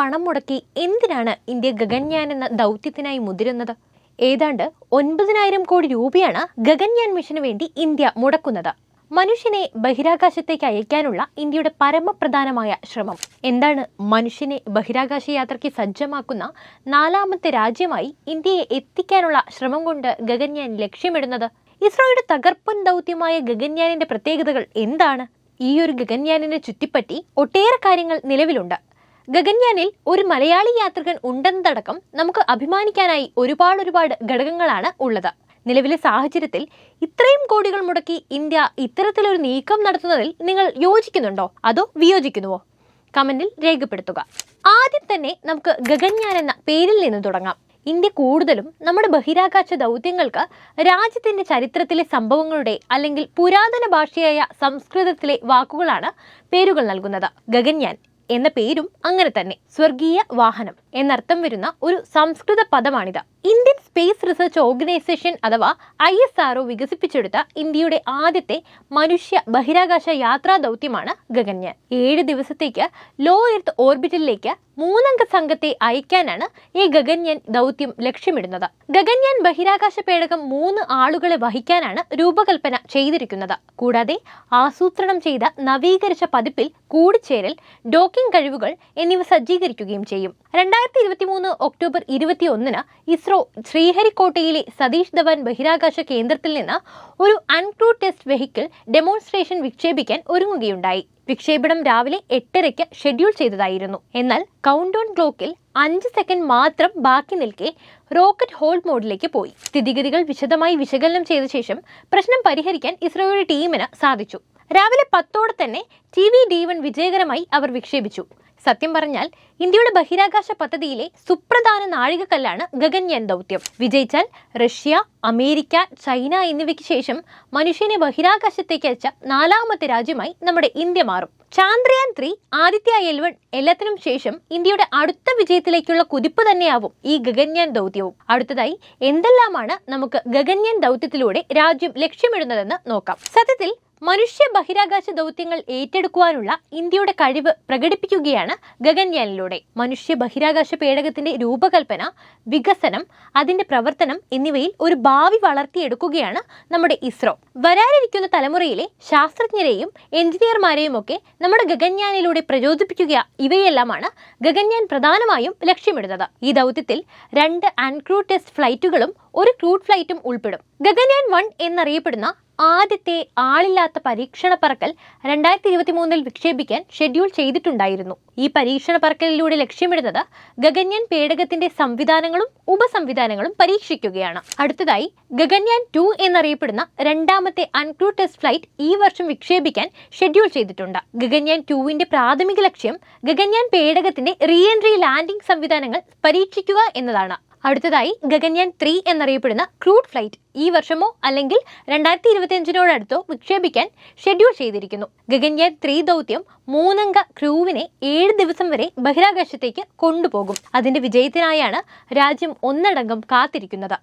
പണം മുടക്കി എന്തിനാണ് ഇന്ത്യ ഗഗൻയാൻ എന്ന ദൗത്യത്തിനായി മുതിരുന്നത്? ഏതാണ്ട് ഒൻപതിനായിരം കോടി രൂപയാണ് ഗഗൻയാൻ മിഷന് വേണ്ടി ഇന്ത്യ മുടക്കുന്നത്. മനുഷ്യനെ ബഹിരാകാശത്തേക്ക് അയക്കാനുള്ള ഇന്ത്യയുടെ പരമപ്രധാനമായ ശ്രമം. എന്താണ് മനുഷ്യനെ ബഹിരാകാശ യാത്രയ്ക്ക് സജ്ജമാക്കുന്ന നാലാമത്തെ രാജ്യമായി ഇന്ത്യയെ എത്തിക്കാനുള്ള ശ്രമം കൊണ്ട് ഗഗൻയാൻ ലക്ഷ്യമിടുന്നത്? ഇസ്രോയുടെ തകർപ്പൻ ദൗത്യമായ ഗഗൻയാനിന്റെ പ്രത്യേകതകൾ എന്താണ്? ഈ ഒരു ഗഗൻയാനിനെ ചുറ്റിപ്പറ്റി ഒട്ടേറെ കാര്യങ്ങൾ നിലവിലുണ്ട്. ഗഗൻയാനിൽ ഒരു മലയാളി യാത്രികൻ ഉണ്ടെന്നതടക്കം നമുക്ക് അഭിമാനിക്കാനായി ഒരുപാട് ഒരുപാട് ഘടകങ്ങളാണ് ഉള്ളത്. നിലവിലെ സാഹചര്യത്തിൽ ഇത്രയും കോടികൾ മുടക്കി ഇന്ത്യ ഇത്തരത്തിലൊരു നീക്കം നടത്തുന്നതിൽ നിങ്ങൾ യോജിക്കുന്നുണ്ടോ? അതോ വിയോജിക്കുന്നുവോ? കമന്റിൽ രേഖപ്പെടുത്തുക. ആദ്യം തന്നെ നമുക്ക് ഗഗൻയാൻ എന്ന പേരിൽ നിന്ന് തുടങ്ങാം. ഇന്ത്യ കൂടുതലും നമ്മുടെ ബഹിരാകാശ ദൗത്യങ്ങൾക്ക് രാജ്യത്തിന്റെ ചരിത്രത്തിലെ സംഭവങ്ങളുടെ അല്ലെങ്കിൽ പുരാതന ഭാഷയായ സംസ്കൃതത്തിലെ വാക്കുകളാണ് പേരുകൾ നൽകുന്നത്. ഗഗൻയാൻ എന്ന പേരും അങ്ങനെ തന്നെ. സ്വർഗീയ വാഹനം. എന്നർത്ഥം വരുന്ന ഒരു സംസ്കൃത പദമാണിത്. ഇന്ത്യൻ സ്പേസ് റിസർച്ച് ഓർഗനൈസേഷൻ അഥവാ ഐ എസ് ആർഒ വികസിപ്പിച്ചെടുത്ത ഇന്ത്യയുടെ ആദ്യത്തെ മനുഷ്യ ബഹിരാകാശ യാത്രാ ദൗത്യമാണ് ഗഗൻയാൻ. ഏഴ് ദിവസത്തേക്ക് ലോ എർത്ത് ഓർബിറ്റലിലേക്ക് മൂന്നംഗ സംഘത്തെ അയക്കാനാണ് ഈ ഗഗൻയാൻ ദൗത്യം ലക്ഷ്യമിടുന്നത്. ഗഗൻയാൻ ബഹിരാകാശ പേടകം മൂന്ന് ആളുകളെ വഹിക്കാനാണ് രൂപകൽപ്പന ചെയ്തിരിക്കുന്നത്. കൂടാതെ ആസൂത്രണം ചെയ്ത നവീകരിച്ച പതിപ്പിൽ കൂടിച്ചേരൽ ഡോക്കിംഗ് കഴിവുകൾ എന്നിവ സജ്ജീകരിക്കുകയും ചെയ്യും. രണ്ടായിരത്തി ഇരുപത്തി മൂന്ന് ഒക്ടോബർ ഇരുപത്തി ഒന്നിന് ഇസ്രോ ശ്രീഹരിക്കോട്ടയിലെ സതീഷ് ധവാൻ ബഹിരാകാശ കേന്ദ്രത്തിൽ നിന്ന് ഒരു അൺക്രൂ ടെസ്റ്റ് വെഹിക്കിൾ ഡെമോൺസ്ട്രേഷൻ വിക്ഷേപിക്കാൻ ഒരുങ്ങുകയുണ്ടായി. വിക്ഷേപണം രാവിലെ എട്ടരയ്ക്ക് ഷെഡ്യൂൾ ചെയ്തതായിരുന്നു. എന്നാൽ കൗണ്ട് ഡൗൺ ക്ലോക്കിൽ അഞ്ച് സെക്കൻഡ് മാത്രം ബാക്കി നിൽക്കെ റോക്കറ്റ് ഹോൾഡ് മോഡിലേക്ക് പോയി. സ്ഥിതിഗതികൾ വിശദമായി വിശകലനം ചെയ്ത ശേഷം പ്രശ്നം പരിഹരിക്കാൻ ഇസ്രോയുടെ ടീമിന് സാധിച്ചു. രാവിലെ പത്തോടെ തന്നെ ടി വി ഡി വൺ വിജയകരമായി അവർ വിക്ഷേപിച്ചു. സത്യം പറഞ്ഞാൽ ഇന്ത്യയുടെ ബഹിരാകാശ പദ്ധതിയിലെ സുപ്രധാന നാഴികക്കല്ലാണ് ഗഗൻയാൻ ദൗത്യം. വിജയിച്ചാൽ റഷ്യ അമേരിക്ക ചൈന എന്നിവയ്ക്ക് ശേഷം മനുഷ്യനെ ബഹിരാകാശത്തേക്ക് അയച്ച നാലാമത്തെ രാജ്യമായി നമ്മുടെ ഇന്ത്യ മാറും. Chandrayaan three Aditya L one എല്ലാത്തിനും ശേഷം ഇന്ത്യയുടെ അടുത്ത വിജയത്തിലേക്കുള്ള കുതിപ്പ് തന്നെയാവും ഈ ഗഗൻയാൻ ദൗത്യവും. അടുത്തതായി എന്തെല്ലാമാണ് നമുക്ക് ഗഗൻയാൻ ദൗത്യത്തിലൂടെ രാജ്യം ലക്ഷ്യമിടുന്നതെന്ന് നോക്കാം. സത്യത്തിൽ മനുഷ്യ ബഹിരാകാശ ദൗത്യങ്ങൾ ഏറ്റെടുക്കുവാനുള്ള ഇന്ത്യയുടെ കഴിവ് പ്രകടിപ്പിക്കുകയാണ് ഗഗൻയാനിലൂടെ. മനുഷ്യ ബഹിരാകാശ പേടകത്തിന്റെ രൂപകൽപ്പന വികസനം അതിന്റെ പ്രവർത്തനം എന്നിവയിൽ ഒരു ഭാവി വളർത്തിയെടുക്കുകയാണ് നമ്മുടെ ഇസ്രോ. വരാനിരിക്കുന്ന തലമുറയിലെ ശാസ്ത്രജ്ഞരെയും എഞ്ചിനീയർമാരെയും ഒക്കെ നമ്മുടെ ഗഗൻയാനിലൂടെ പ്രചോദിപ്പിക്കുക ഇവയെല്ലാമാണ് ഗഗൻയാൻ പ്രധാനമായും ലക്ഷ്യമിടുന്നത്. ഈ ദൗത്യത്തിൽ രണ്ട് ആൻക്രൂ ടെസ്റ്റ് ഫ്ലൈറ്റുകളും ഒരു ക്രൂഡ് ഫ്ലൈറ്റും ഉൾപ്പെടും. ഗഗൻയാൻ വൺ എന്നറിയപ്പെടുന്ന ആദ്യത്തെ ആളില്ലാത്ത പരീക്ഷണ പറക്കൽ രണ്ടായിരത്തി ഇരുപത്തി മൂന്നിൽ വിക്ഷേപിക്കാൻ ഷെഡ്യൂൾ ചെയ്തിട്ടുണ്ടായിരുന്നു. ഈ പരീക്ഷണ പറക്കലിലൂടെ ലക്ഷ്യമിടുന്നത് ഗഗൻയാൻ പേടകത്തിന്റെ സംവിധാനങ്ങളും ഉപസംവിധാനങ്ങളും പരീക്ഷിക്കുകയാണ്. അടുത്തതായി ഗഗൻയാൻ ടു എന്നറിയപ്പെടുന്ന രണ്ടാമത്തെ അൺക്രൂ ടെസ്റ്റ് ഫ്ലൈറ്റ് ഈ വർഷം വിക്ഷേപിക്കാൻ ഷെഡ്യൂൾ ചെയ്തിട്ടുണ്ട്. ഗഗൻയാൻ ടുവിന്റെ പ്രാഥമിക ലക്ഷ്യം ഗഗൻയാൻ പേടകത്തിന്റെ റീ എൻട്രി ലാൻഡിംഗ് സംവിധാനങ്ങൾ പരീക്ഷിക്കുക എന്നതാണ്. അടുത്തതായി ഗഗൻയാൻ ത്രീ എന്നറിയപ്പെടുന്ന ക്രൂഡ് ഫ്ലൈറ്റ് ഈ വർഷമോ അല്ലെങ്കിൽ രണ്ടായിരത്തി ഇരുപത്തി അഞ്ചിനോടടുത്തോ വിക്ഷേപിക്കാൻ ഷെഡ്യൂൾ ചെയ്തിരിക്കുന്നു. ഗഗൻയാൻ ത്രീ ദൗത്യം മൂന്നംഗ ക്രൂവിനെ ഏഴ് ദിവസം വരെ ബഹിരാകാശത്തേക്ക് കൊണ്ടുപോകും. അതിന്റെ വിജയത്തിനായാണ് രാജ്യം ഒന്നടങ്കം കാത്തിരിക്കുന്നത്.